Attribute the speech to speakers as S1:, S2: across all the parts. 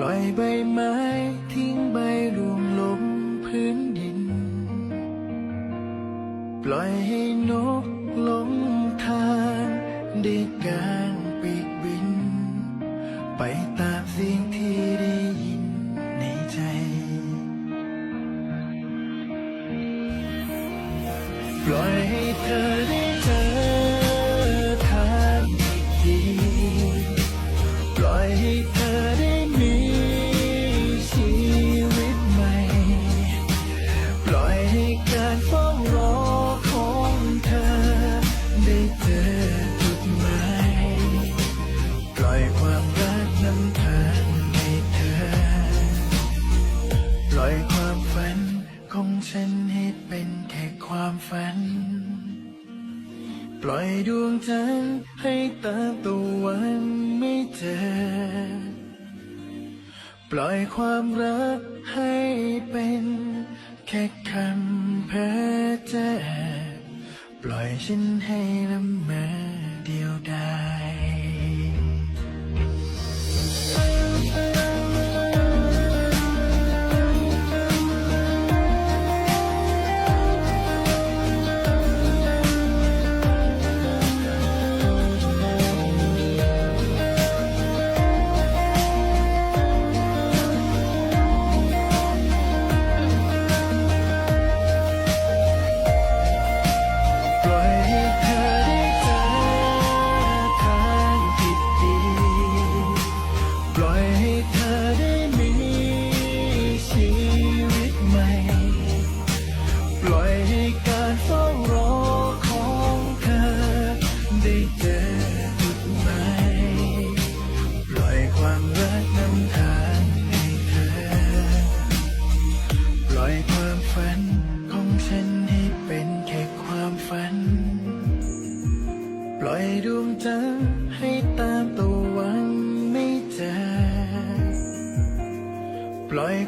S1: ล่อยใบไม้ทิ้งใบร่วงลงพื้นดิน ปล่อยให้นกลงทางได้กางปีกบิน ไปตามเสียงที่ได้ยินในใจ ปล่อยให้เธอ ฝัน ปล่อยดวงจันทร์ให้ตาตะวันไม่เจอ ปล่อยความรักให้เป็นแค่คำเพ้อเจ้อปล่อยฉันให้ละเมอเดียวดาย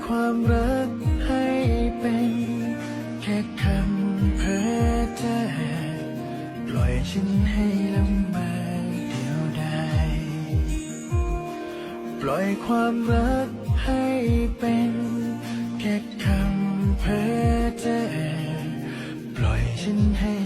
S1: ความรักให้เป็นแค่คำเพ้อเจ้อปล่อยฉันให้ลำบากเดียวใดปล่อยความรักให้เป็นแค่คำเพ้อเจ้อปล่อยฉันให้